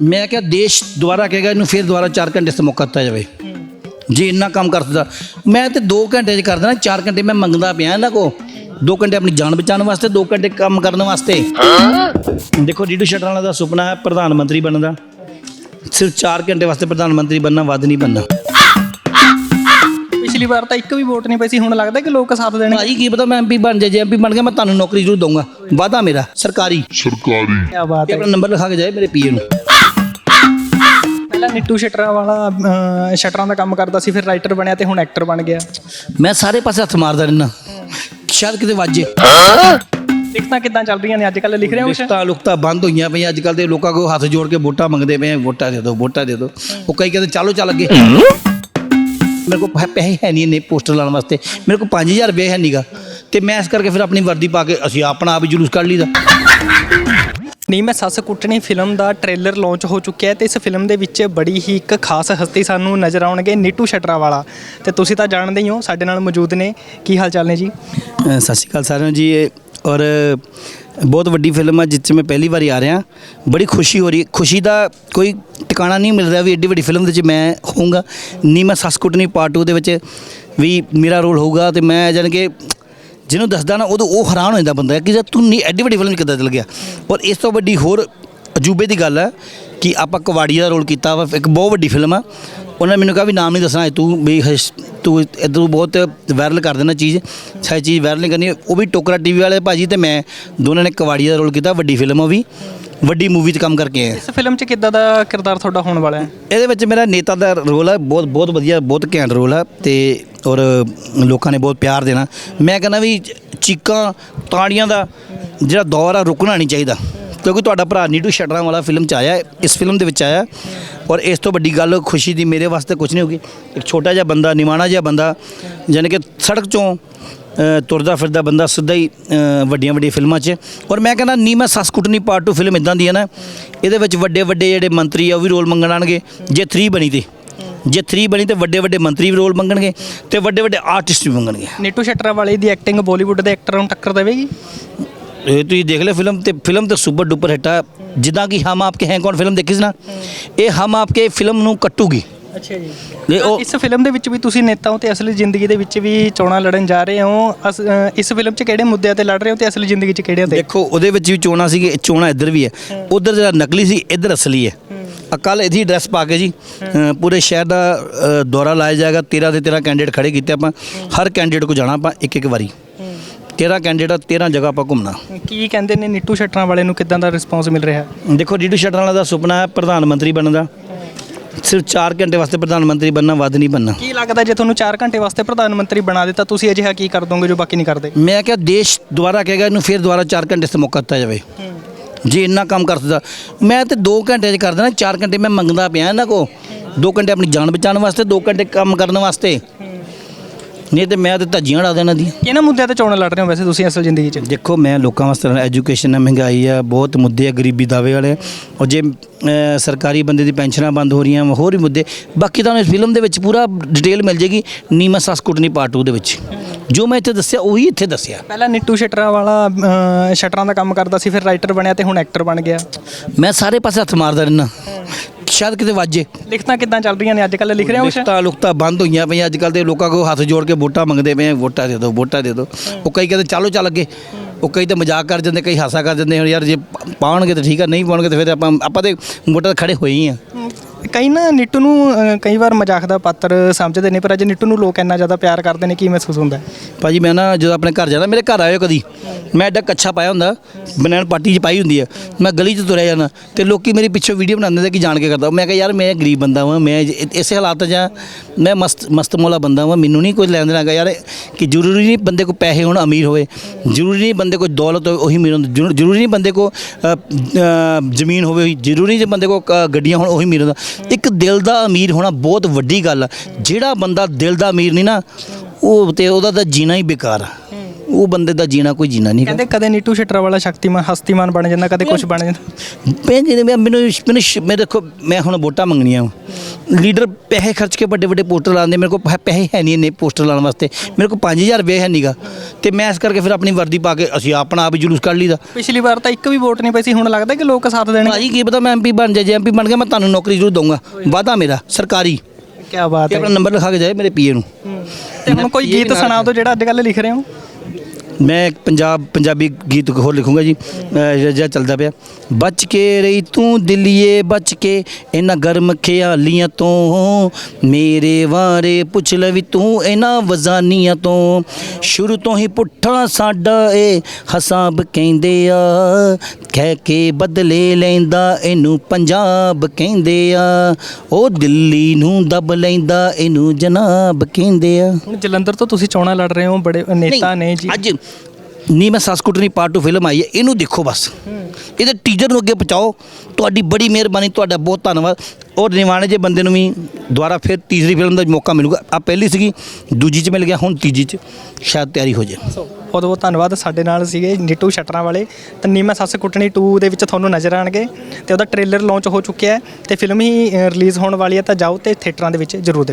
ਮੈਂ ਕਿਹਾ ਦੇਸ਼ ਦੁਆਰਾ ਕਹੇਗਾ ਇਹਨੂੰ ਫਿਰ ਦੁਬਾਰਾ 4 ਘੰਟੇ ਸੇ ਮੌਕਾ ਦਿੱਤਾ ਜਾਵੇ। ਜੇ ਇੰਨਾ ਕੰਮ ਕਰ ਸਕਦਾ। ਮੈਂ ਤੇ 2 ਘੰਟੇ ਚ ਕਰ ਦੇਣਾ 4 ਘੰਟੇ ਮੈਂ ਮੰਗਦਾ ਪਿਆ ਇਹਨਾਂ ਕੋ 2 ਘੰਟੇ ਆਪਣੀ ਜਾਨ ਬਚਾਉਣ ਵਾਸਤੇ 2 ਘੰਟੇ ਕੰਮ ਕਰਨ ਵਾਸਤੇ। ਦੇਖੋ ਡੀਡੂ ਸ਼ਟਰਾਣਾ ਦਾ ਸੁਪਨਾ ਹੈ ਪ੍ਰਧਾਨ ਮੰਤਰੀ ਬਣਨ ਦਾ। ਸਿਰਫ 4 ਘੰਟੇ ਵਾਸਤੇ ਪ੍ਰਧਾਨ ਮੰਤਰੀ ਬਣਨਾ ਵੱਧ ਨਹੀਂ ਬਣਨਾ। ਪਿਛਲੀ ਵਾਰ ਤਾਂ ਇੱਕ ਵੀ ਵੋਟ ਨਹੀਂ ਪਈ ਸੀ ਹੁਣ ਲੱਗਦਾ ਕਿ ਲੋਕ ਸਾਥ ਦੇਣਗੇ। ਭਾਜੀ ਕੀ ਪਤਾ ਮੈਂ ਐਮਪੀ ਬਣ ਜਾ ਜੇ ਐਮਪੀ ਬਣ ਗਿਆ ਮੈਂ ਤੁਹਾਨੂੰ ਨੌਕਰੀ ਜ਼ਰੂਰ ਦਊਂਗਾ। ਵਾਦਾ ਮੇਰਾ ਸਰਕਾਰੀ। ਸਰਕਾਰੀ। ਕੀ ਬਾਤ ਤੇ ਹੈ। ਆਪਣਾ ਨੰਬਰ ਲਿਖਾ ਕੇ ਜਾਏ ਮੇਰੇ ਪੀਏ ਨੂੰ। ਪਹਿਲਾਂ ਨਿੱਟੂ ਸ਼ਟਰਾਂ ਵਾਲਾ ਅਹ, ਸ਼ਟਰਾਂ ਦਾ ਕੰਮ ਕਰਦਾ ਸੀ ਫਿਰ ਰਾਈਟਰ ਬਣਿਆ ਤੇ ਹੁਣ ਐਕਟਰ ਬਣ ਗਿਆ। ਮੈਂ ਸਾਰੇ ਪਾਸੇ ਹੱਥ ਮਾਰਦਾ ਰਹਿਣਾ ਸ਼ਾਇਦ ਕਿਤੇ ਵਾਜੇ। ਲਿਖਤਾਂ ਕਿੱਦਾਂ ਚੱਲ ਰਹੀਆਂ ਨੇ? ਅੱਜ ਕੱਲ ਲਿਖ ਰਹੇ ਹੋ ਕੁਛ? ਲਿਖਤਾਂ ਲੁਕਤਾਂ ਬੰਦ ਹੋਈਆਂ ਪਈਆਂ। ਅੱਜ ਕੱਲ ਦੇ ਲੋਕਾਂ ਕੋਲ ਹੱਥ ਜੋੜ ਕੇ ਵੋਟਾਂ ਮੰਗਦੇ ਪਏ ਆ, ਵੋਟਾਂ ਦੇ ਦਿਓ ਵੋਟਾਂ ਦੇ ਦਿਓ। ਉਹ ਕਈ ਕਹਿੰਦੇ ਚਾਲੋ ਚੱਲ ਅੱਗੇ। ਮੇਰੇ ਕੋਲ ਪੈ- ਪੈਸੇ ਹੈ ਨਹੀਂ ਨੇ ਪੋਸਟਰ ਲਾਉਣ ਵਾਸਤੇ। ਮੇਰੇ ਕੋਲ 5000 ਰੁਪਏ ਹੈ ਨਹੀਂਗਾ ਤੇ ਮੈਂ ਇਸ ਕਰਕੇ ਫਿਰ ਆਪਣੀ ਵਰਦੀ ਪਾ ਕੇ ਅਸੀਂ ਆਪਣਾ ਆਪ ਹੀ ਜਲੂਸ ਕੱਢ ਲਈਦਾ। ਨਹੀਂ ਮੈਂ ਸੱਸ ਕੁੱਟਣੀ ਫਿਲਮ ਦਾ ਟ੍ਰੇਲਰ ਲਾਂਚ ਹੋ ਚੁੱਕਿਆ ਹੈ ਤੇ ਇਸ ਫਿਲਮ ਦੇ ਵਿੱਚ ਬੜੀ ਹੀ ਇੱਕ ਖਾਸ ਹਸਤੀ ਸਾਨੂੰ ਨਜ਼ਰ ਆਉਣਗੇ ਨੀਟੂ ਸ਼ਟਰਾ ਵਾਲਾ। ਤੇ ਤੁਸੀਂ ਤਾਂ ਜਾਣਦੇ ਹੀ ਹੋ ਸਾਡੇ ਨਾਲ ਮੌਜੂਦ ਨੇ। ਕੀ ਹਾਲ ਚਾਲ ਨੇ ਜੀ? ਅ, ਸਤਿ ਸ਼੍ਰੀ ਅਕਾਲ ਸਾਰਿਆਂ ਨੂੰ ਜੀ ਇਹ ਔਰ ਬਹੁਤ ਵੱਡੀ ਫਿਲਮ ਆ ਜਿਸ 'ਚ ਮੈਂ ਪਹਿਲੀ ਵਾਰੀ ਆ ਰਿਹਾ। ਬੜੀ ਖੁਸ਼ੀ ਹੋ ਰਹੀ ਹੈ ਖੁਸ਼ੀ ਦਾ ਕੋਈ ਟਿਕਾਣਾ ਨਹੀਂ ਮਿਲ ਰਿਹਾ ਵੀ ਐਡੀ ਵੱਡੀ ਫਿਲਮ ਦੇ ਵਿੱਚ ਮੈਂ ਹੋਊਂਗਾ। ਨੀ ਮੈਂ ਸੱਸ ਕੁੱਟਣੀ ਪਾਰਟ 2 ਦੇ ਵਿੱਚ ਵੀ ਮੇਰਾ ਰੋਲ ਹੋਊਗਾ ਤੇ ਮੈਂ ਜਾਣੀ ਕਿ ਜਿਹਨੂੰ ਦੱਸਦਾ ਨਾ, ਉਦੋਂ ਉਹ ਹੈਰਾਨ ਹੋ ਜਾਂਦਾ ਬੰਦਾ ਕਿ ਯਾਰ ਤੂੰ ਨਹੀਂ ਐਡੀ ਵੱਡੀ ਫਿਲਮ ਕਿੱਦਾਂ ਚੱਲ ਗਿਆ। ਔਰ ਇਸ ਤੋਂ ਵੱਡੀ ਹੋਰ ਅਜੂਬੇ ਦੀ ਗੱਲ ਹੈ ਕਿ ਆਪਾਂ ਕਵਾੜੀ ਦਾ ਰੋਲ ਕੀਤਾ ਵਾ ਇੱਕ ਬਹੁਤ ਵੱਡੀ ਫਿਲਮ ਆ। ਉਹਨਾਂ ਨੇ ਮੈਨੂੰ ਕਿਹਾ ਵੀ ਨਾਮ ਨਹੀਂ ਦੱਸਣਾ ਤੂੰ ਵੀ ਤੂੰ ਇੱਧਰੋਂ ਬਹੁਤ ਵਾਇਰਲ ਕਰ ਦੇਣਾ ਚੀਜ਼ ਸਾਰੀ ਚੀਜ਼ ਵਾਇਰਲ ਨਹੀਂ ਕਰਨੀ। ਉਹ ਵੀ ਟੋਕਰਾ ਟੀਵੀ ਵਾਲੇ ਭਾਜੀ ਤੇ ਮੈਂ ਦੋਨਾਂ ਨੇ ਕਵਾੜੀ ਦਾ ਰੋਲ ਕੀਤਾ ਵੱਡੀ ਫਿਲਮ ਆ ਉਹ ਵੀ ਵੱਡੀ ਮੂਵੀ 'ਚ ਕੰਮ ਕਰਕੇ ਆਏ। ਇਸ ਫਿਲਮ 'ਚ ਕਿੱਦਾਂ ਦਾ ਕਿਰਦਾਰ ਤੁਹਾਡਾ ਹੋਣ ਵਾਲਾ ਹੈ? ਇਹਦੇ ਵਿੱਚ ਮੇਰਾ ਨੇਤਾ ਦਾ ਰੋਲ ਹੈ ਬਹੁਤ ਬਹੁਤ ਵਧੀਆ ਬਹੁਤ ਘੈਂਟ ਰੋਲ ਹੈ ਤੇ ਔਰ ਲੋਕਾਂ ਨੇ ਬਹੁਤ ਪਿਆਰ ਦੇਣਾ। ਮੈਂ ਕਹਿੰਦਾ ਵੀ ਚੀਕਾਂ ਤਾੜੀਆਂ ਦਾ ਜਿਹੜਾ ਦੌਰ ਆ ਰੁਕਣਾ ਨਹੀਂ ਚਾਹੀਦਾ। ਕਿਉਂਕਿ ਤੁਹਾਡਾ ਭਰਾ ਨੀਟੂ ਸ਼ਟਰਾਂ ਵਾਲਾ ਫਿਲਮ ਚ ਆਇਆ ਹੈ, ਇਸ ਫਿਲਮ ਦੇ ਵਿੱਚ ਆਇਆ ਹੈ। ਔਰ ਇਸ ਤੋਂ ਵੱਡੀ ਗੱਲ ਖੁਸ਼ੀ ਦੀ ਮੇਰੇ ਵਾਸਤੇ ਕੁਝ ਨਹੀਂ ਹੋਗੀ। ਇੱਕ ਛੋਟਾ ਜਿਹਾ ਬੰਦਾ ਨਿਮਾਣਾ ਜਿਹਾ ਬੰਦਾ ਯਾਨੀ ਕਿ ਸੜਕ ਚੋਂ ਅ, ਤੁਰਦਾ ਫਿਰਦਾ ਬੰਦਾ ਸਿੱਧਾ ਹੀ ਅ, ਵੱਡੀਆਂ ਵੱਡੀਆਂ ਫਿਲਮਾਂ 'ਚ। ਔਰ ਮੈਂ ਕਹਿੰਦਾ ਨੀ ਮੈਂ ਸੱਸ ਕੁੱਟਣੀ ਪਾਰਟ 2 ਫਿਲਮ ਇਦਾਂ ਦੀ ਹੈ ਨਾ ਇਹਦੇ ਵਿੱਚ ਵੱਡੇ ਵੱਡੇ ਜਿਹੜੇ ਮੰਤਰੀ ਆ ਉਹ ਵੀ ਰੋਲ ਮੰਗਣ ਆਣਗੇ ਜੇ 3 ਬਣੀ ਤੇ। ਜੇ 3 ਬਣੀ ਤੇ ਵੱਡੇ ਵੱਡੇ ਮੰਤਰੀ ਵੀ ਰੋਲ ਮੰਗਣਗੇ ਤੇ ਵੱਡੇ ਵੱਡੇ ਆਰਟਿਸਟ ਵੀ ਮੰਗਣਗੇ। ਨੀਟੂ ਸ਼ਟਰਾ ਵਾਲੇ ਦੀ ਐਕਟਿੰਗ ਬਾਲੀਵੁੱਡ ਦੇ ਐਕਟਰਾਂ ਨੂੰ ਟੱਕਰ ਦੇਵੇਗੀ? ਇਹ ਤੁਸੀਂ ਦੇਖ ਲੈ ਫਿਲਮ ਤੇ ਫਿਲਮ ਤੇ ਸੁਪਰ ਡੁਪਰ ਹਿੱਟ ਆ। ਜਿੱਦਾਂ ਕਿ ਹਮ ਆਪਕੇ ਹੈ ਕੌਣ ਫਿਲਮ ਦੇਖੀ ਸੀ ਨਾ? ਇਹ ਹਮ ਆਪਕੇ ਫਿਲਮ ਨੂੰ ਕੱਟੂਗੀ। ਅੱਛਾ ਜੀ। ਇਹ ਉਹ ਇਸ ਫਿਲਮ ਦੇ ਵਿੱਚ ਵੀ ਤੁਸੀਂ ਨੇਤਾ ਹੋ ਤੇ ਅਸਲੀ ਜ਼ਿੰਦਗੀ ਦੇ ਵਿੱਚ ਵੀ ਚੋਣਾਂ ਲੜਨ ਜਾ ਰਹੇ ਹੋ। ਅਸ- ਅ, ਇਸ ਫਿਲਮ 'ਚ ਕਿਹੜੇ ਮੁੱਦਿਆਂ ਤੇ ਲੜ ਰਹੇ ਹੋ ਤੇ ਅਸਲੀ ਜ਼ਿੰਦਗੀ 'ਚ ਕਿਹੜਿਆਂ ਤੇ? ਦੇਖੋ ਉਹਦੇ ਵਿੱਚ ਵੀ ਚੋਣਾ ਸੀਗੇ ਚੋਣਾ ਇੱਧਰ ਵੀ ਹੈ। ਉਧਰ ਜਿਹੜਾ ਨਕਲੀ ਸੀ ਇੱਧਰ ਅਸਲੀ ਹੈ। ਕੱਲ ਇਹਦੀ ਡਰੈਸ ਪਾ ਕੇ ਜੀ ਅ, ਪੂਰੇ ਸ਼ਹਿਰ ਦਾ ਅ, ਦੌਰਾ ਲਾਇਆ ਜਾਏਗਾ। 13 ਦੇ 13 ਕੈਂਡੀਡੇਟ ਖੜੇ ਕੀਤੇ ਆਪਾਂ। ਹਰ ਕੈਂਡੀਡੇਟ ਕੋ ਜਾਣਾ ਆਪਾਂ ਇੱਕ ਇੱਕ ਵਾਰੀ। 13 ਕੈਂਡੀਡੇਟ 13 ਜਗ੍ਹਾ ਆਪਾਂ ਘੁੰਮਣਾ। ਕੀ ਕਹਿੰਦੇ ਨੇ ਨੀਟੂ ਸ਼ਟਰਾਂ ਵਾਲੇ ਨੂੰ ਕਿੱਦਾਂ ਦਾ ਰਿਸਪੌਂਸ ਮਿਲ ਰਿਹਾ? ਦੇਖੋ ਡੀਡੂ ਸ਼ਟਰਾਂ ਵਾਲਾ ਦਾ ਸੁਪਨਾ ਹੈ ਪ੍ਰਧਾਨ ਮੰਤਰੀ ਬਣਨ ਦਾ। ਸਿਰਫ 4 ਘੰਟੇ ਵਾਸਤੇ ਪ੍ਰਧਾਨ ਮੰਤਰੀ ਬਣਨਾ ਵੱਧ ਨਹੀਂ ਬਣਨਾ। ਕੀ ਲੱਗਦਾ ਜੇ ਤੁਹਾਨੂੰ 4 ਘੰਟੇ ਵਾਸਤੇ ਪ੍ਰਧਾਨ ਮੰਤਰੀ ਬਣਾ ਦਿੱਤਾ ਤੁਸੀਂ ਅਜਿਹਾ ਕੀ ਕਰ ਦੋਗੇ ਜੋ ਬਾਕੀ ਨਹੀਂ ਕਰਦੇ? ਮੈਂ ਕਿਹਾ ਦੇਸ਼ ਦੁਆਰਾ ਕਹੇਗਾ ਇਹਨੂੰ ਫਿਰ ਦੁਬਾਰਾ 4 ਘੰਟੇ ਸੇ ਮੌਕਾ ਦਿੱਤਾ ਜਾਵੇ। ਜੇ ਇੰਨਾ ਕੰਮ ਕਰ ਸਕਦਾ। ਮੈਂ ਤੇ 2 ਘੰਟੇ ਚ ਕਰ ਦੇਣਾ 4 ਘੰਟੇ ਮੈਂ ਮੰਗਦਾ ਪਿਆ ਇਹਨਾਂ ਕੋ 2 ਘੰਟੇ ਆਪਣੀ ਜਾਨ ਬਚਾਉਣ ਵਾਸਤੇ 2 ਘੰਟੇ ਕੰਮ ਕਰਨ ਵਾਸਤੇ। ਨਹੀਂ ਤੇ ਮੈਂ ਤੇ ਧੱਜੀਆਂ ਉਡਾ ਦੇਣਾ ਦੀ ਕਿਹਨਾਂ ਮੁੱਦਿਆਂ ਤੇ ਚੋਣਾਂ ਲੜ ਰਹੇ ਹੋ ਵੈਸੇ ਤੁਸੀਂ ਅਸਲ ਜ਼ਿੰਦਗੀ 'ਚ? ਦੇਖੋ ਮੈਂ ਲੋਕਾਂ ਵਾਸਤੇ ਐਜੂਕੇਸ਼ਨ ਹੈ ਮਹਿੰਗਾਈ ਆ ਬਹੁਤ ਮੁੱਦੇ ਆ ਗਰੀਬੀ ਦਾਵੇ ਵਾਲੇ। ਔਰ ਜੇ ਸਰਕਾਰੀ ਬੰਦੇ ਦੀ ਪੈਨਸ਼ਨਾਂ ਬੰਦ ਹੋ ਰਹੀਆਂ ਹੋਰ ਵੀ ਮੁੱਦੇ। ਬਾਕੀ ਤੁਹਾਨੂੰ ਇਸ ਫਿਲਮ ਦੇ ਵਿੱਚ ਪੂਰਾ ਡਿਟੇਲ ਮਿਲ ਜੇਗੀ ਨੀਮਾ ਸੱਸ ਕੁੱਟਣੀ ਪਾਰਟ 2 ਦੇ ਵਿੱਚ। ਜੋ ਮੈਂ ਇੱਥੇ ਦੱਸਿਆ ਉਹੀ ਇੱਥੇ ਦੱਸਿਆ। ਪਹਿਲਾਂ ਨੀਟੂ ਸ਼ਟਰਾਂ ਵਾਲਾ ਸ਼ਟਰਾਂ ਦਾ ਕੰਮ ਕਰਦਾ ਸੀ ਫਿਰ ਰਾਈਟਰ ਬਣਿਆ ਤੇ ਹੁਣ ਐਕਟਰ ਬਣ ਗਿਆ। ਮੈਂ ਸਾਰੇ ਪਾਸੇ ਹੱਥ ਮਾਰਦਾ ਰਹਿਣਾ ਸ਼ਾਇਦ ਕਿਤੇ ਵਾਜੇ। ਲਿਖਤਾਂ ਕਿੱਦਾਂ ਚੱਲ ਰਹੀਆਂ ਨੇ? ਅੱਜ ਕੱਲ ਲਿਖ ਰਹੇ ਹੋ ਕੁਛ? ਲਿਖਤਾਂ ਲੁਕਤਾਂ ਬੰਦ ਹੋਈਆਂ ਪਈਆਂ। ਅੱਜ ਕੱਲ ਦੇ ਲੋਕਾਂ ਕੋਲ ਹੱਥ ਜੋੜ ਕੇ ਵੋਟਾਂ ਮੰਗਦੇ ਪਏ ਆ, ਵੋਟਾਂ ਦੇ ਦਿਓ ਵੋਟਾਂ ਦੇ ਦਿਓ। ਉਹ ਕਈ ਕਹਿੰਦੇ ਚਾਲੋ ਚੱਲ ਅੱਗੇ। ਉਹ ਕਈ ਤਾਂ ਮਜ਼ਾਕ ਕਰ ਜਾਂਦੇ ਕਈ ਹਾਸਾ ਕਰ ਜਾਂਦੇ ਹੁਣ ਯਾਰ ਜੇ ਪਾਉਣਗੇ ਤਾਂ ਠੀਕ ਆ ਨਹੀਂ ਪਾਉਣਗੇ ਤਾਂ ਫਿਰ ਆਪਾਂ ਆਪਾਂ ਤੇ ਵੋਟਾਂ ਤੇ ਖੜੇ ਹੋਏ ਹੀ ਆ। ਕਈ ਨਾ ਨਿੱਟੂ ਨੂੰ ਅ, ਕਈ ਵਾਰ ਮਜ਼ਾਕ ਦਾ ਪਾਤਰ ਸਮਝਦੇ ਨੇ ਪਰ ਅੱਜ ਨਿੱਟੂ ਨੂੰ ਲੋਕ ਇੰਨਾ ਜ਼ਿਆਦਾ ਪਿਆਰ ਕਰਦੇ ਨੇ ਕੀ ਮਹਿਸੂਸ ਹੁੰਦਾ? ਹੈ? ਭਾਜੀ ਮੈਂ ਨਾ ਜਦੋਂ ਆਪਣੇ ਘਰ ਜਾਂਦਾ ਮੇਰੇ ਘਰ ਆਇਓ ਕਦੀ। ਮੈਂ ਐਡਾ ਕੱਛਾ ਪਾਇਆ ਹੁੰਦਾ ਬਨੈਣ ਪਾਰਟੀ 'ਚ ਪਾਈ ਹੁੰਦੀ ਆ। ਮੈਂ ਗਲੀ 'ਚ ਤੁਰਿਆ ਜਾਂਦਾ ਤੇ ਲੋਕੀ ਮੇਰੀ ਪਿੱਛੋਂ ਵੀਡੀਓ ਬਣਾਉਂਦੇ ਨੇ ਕਿ ਜਾਣ ਕੇ ਕਰਦਾ। ਮੈਂ ਕਿਹਾ ਯਾਰ ਮੈਂ ਗਰੀਬ ਬੰਦਾ ਹਾਂ ਮੈਂ ਇ- ਇਸੇ ਹਾਲਾਤ 'ਚ ਆ। ਮੈਂ ਮਸਤ ਮਸਤ ਮੋਲਾ ਬੰਦਾ ਵਾਂ ਮੈਨੂੰ ਨਹੀਂ ਕੋਈ ਲੈਣ ਦੇਣਾ ਹੈਗਾ ਯਾਰ ਕਿ ਜ਼ਰੂਰੀ ਨਹੀਂ ਬੰਦੇ ਕੋਲ ਪੈਸੇ ਹੋਣ ਅਮੀਰ ਹੋਵੇ। ਜ਼ਰੂਰੀ ਨਹੀਂ ਬੰਦੇ ਕੋ ਦੌਲਤ ਹੋਵੇ ਉਹੀ ਅਮੀਰ ਹੁੰਦਾ ਜ਼ਰੂ- ਜ਼ਰੂਰੀ ਨਹੀਂ ਬੰਦੇ ਕੋਲ ਅ, ਅ, ਜ਼ਮੀਨ ਹੋਵੇ ਉਹੀ। ਜ਼ਰੂਰੀ ਨਹੀਂ ਬੰਦੇ ਕੋਲ ਅ, ਗੱਡੀਆਂ ਹੋਣ ਉਹੀ ਅਮੀਰ ਹੁੰਦਾ ਇੱਕ ਦਿਲ ਦਾ ਅਮੀਰ ਹੋਣਾ ਬਹੁਤ ਵੱਡੀ ਗੱਲ ਆ। ਜਿਹੜਾ ਬੰਦਾ ਦਿਲ ਦਾ ਅਮੀਰ ਨਹੀਂ ਨਾ ਉਹ ਤੇ ਉਹਦਾ ਤਾਂ ਜੀਣਾ ਹੀ ਬੇਕਾਰ ਆ। ਉਹ ਬੰਦੇ ਦਾ ਜੀਣਾ ਕੋਈ ਜੀਣਾ ਨਹੀਂ ਕਹਿੰਦੇ ਕਦੇ ਨੀਟੂ ਸ਼ਟਰਾਂ ਵਾਲਾ ਸ਼ਕਤੀਮਾਨ ਹਸਤੀਮਾਨ ਬਣ ਜਾਂਦਾ ਕਦੇ ਕੁਝ ਬਣ ਜਾਂਦਾ। ਭੈਣ ਜੀ ਨੇ ਮੈਂ- ਮੈਨੂੰ ਮੈਨੂੰ ਸ਼- ਮੈਂ ਦੇਖੋ ਮੈਂ ਹੁਣ ਵੋਟਾਂ ਮੰਗਣੀਆਂ ਵਾਂ। ਲੀਡਰ ਪੈਸੇ ਖਰਚ ਕੇ ਵੱਡੇ ਵੱਡੇ ਪੋਸਟਰ ਲਾਉਂਦੇ ਮੇਰੇ ਕੋਲ ਪੈ- ਪੈਸੇ ਹੈ ਨਹੀਂ ਇੰਨੇ ਪੋਸਟਰ ਲਾਉਣ ਵਾਸਤੇ। ਮੇਰੇ ਕੋਲ 5000 ਰੁਪਏ ਹੈ ਨਹੀਂਗਾ ਤੇ ਮੈਂ ਇਸ ਕਰਕੇ ਫਿਰ ਆਪਣੀ ਵਰਦੀ ਪਾ ਕੇ ਅਸੀਂ ਆਪਣਾ ਆਪ ਹੀ ਜਲੂਸ ਕੱਢ ਲਈਦਾ। ਪਿਛਲੀ ਵਾਰ ਤਾਂ ਇੱਕ ਵੀ ਵੋਟ ਨਹੀਂ ਪਈ ਸੀ ਹੁਣ ਲੱਗਦਾ ਕਿ ਲੋਕ ਸਾਥ ਦੇਣਗੇ। ਭਾਜੀ ਕੀ ਪਤਾ ਮੈਂ ਐਮਪੀ ਬਣ ਜਾ ਜੇ ਐਮਪੀ ਬਣ ਗਿਆ ਮੈਂ ਤੁਹਾਨੂੰ ਨੌਕਰੀ ਜ਼ਰੂਰ ਦਊਂਗਾ। ਵਾਦਾ ਮੇਰਾ ਸਰਕਾਰੀ। ਕੀ ਬਾਤ ਤੇ ਹੈ। ਆਪਣਾ ਨੰਬਰ ਲਿਖਾ ਕੇ ਜਾਏ ਮੇਰੇ ਪੀਏ ਨੂੰ। ਤੇ ਹੁਣ ਕੋਈ ਗੀਤ ਸੁਣਾਓ ਦਿਓ ਜਿਹੜਾ ਅੱਜ ਕੱਲ੍ਹ ਲਿਖ ਰਹੇ ਹੋ? ਮੈਂ ਪੰਜਾਬ ਪੰਜਾਬੀ ਗੀਤ ਹੋਰ ਲਿਖੂੰਗਾ ਜੀ। ਜਿਹੜਾ ਚੱਲਦਾ ਪਿਆ। ਬਚ ਕੇ ਰਹੀ ਤੂੰ ਦਿਲੀਏ ਬਚ ਕੇ ਇਹਨਾਂ ਗਰਮ ਖਿਆਲੀਆਂ ਤੋਂ। ਮੇਰੇ ਵਾਰੇ ਪੁੱਛ ਲੈ ਵੀ ਤੂੰ ਇਹਨਾਂ ਵਜ਼ਾਨੀਆਂ ਤੋਂ। ਸ਼ੁਰੂ ਤੋਂ ਹੀ ਪੁੱਠਾ ਸਾਡਾ ਏ ਹਸਾਬ ਕਹਿੰਦੇ ਆ। ਕਹਿ ਕੇ ਬਦਲੇ ਲੈਂਦਾ ਇਹਨੂੰ ਪੰਜਾਬ ਕਹਿੰਦੇ ਆ। ਉਹ ਦਿੱਲੀ ਨੂੰ ਦਬ ਲੈਂਦਾ ਇਹਨੂੰ ਜਨਾਬ ਕਹਿੰਦੇ ਆ। ਹੁਣ ਜਲੰਧਰ ਤੋਂ ਤੁਸੀਂ ਚੋਣਾਂ ਲੜ ਰਹੇ ਹੋ ਬੜੇ ਨੇਤਾ ਨੇ ਜੀ। ਅੱਜ ਨੀ ਮੈਂ ਸੱਸ ਕੁੱਟਣੀ ਪਾਰਟ 2 ਫਿਲਮ ਆਈ ਹੈ, ਇਹਨੂੰ ਦੇਖੋ ਬਸ। ਇਹਦੇ ਟੀਜ਼ਰ ਨੂੰ ਅੱਗੇ ਪਹੁੰਚਾਓ। ਤੁਹਾਡੀ ਬੜੀ ਮਿਹਰਬਾਨੀ, ਤੁਹਾਡਾ ਬਹੁਤ ਧੰਨਵਾਦ। ਔਰ ਨਿਵਾਣੇ ਜੇ ਬੰਦੇ ਨੂੰ ਵੀ ਦੁਬਾਰਾ ਫਿਰ ਤੀਸਰੀ ਫਿਲਮ ਦਾ ਮੌਕਾ ਮਿਲੂਗਾ। ਆ ਪਹਿਲੀ ਸੀਗੀ, ਦੂਜੀ 'ਚ ਮਿਲ ਗਿਆ, ਹੁਣ ਤੀਜੀ 'ਚ। ਸ਼ਾਇਦ ਤਿਆਰੀ ਹੋ ਜਾਏ। ਬਹੁਤ ਬਹੁਤ ਧੰਨਵਾਦ ਸਾਡੇ ਨਾਲ ਸੀਗੇ ਨਿੱਟੂ ਸ਼ਟਰਾਂ ਵਾਲੇ ਤੇ ਨੀਮਾ ਸੱਸ ਕੁੱਟਣੀ 2 ਦੇ ਵਿੱਚ ਤੁਹਾਨੂੰ ਨਜ਼ਰ ਆਣਗੇ। ਤੇ ਉਹਦਾ ਟ੍ਰੇਲਰ ਲਾਂਚ ਹੋ ਚੁੱਕਿਆ ਹੈ ਤੇ ਫਿਲਮ ਹੀ ਰਿਲੀਜ਼ ਹੋਣ ਵਾਲੀ ਹੈ, ਤਾਂ ਜਾਓ ਤੇ ਥੀਏਟਰਾਂ ਦੇ ਵਿੱਚ ਜ਼ਰੂਰ ਦੇਖੋ।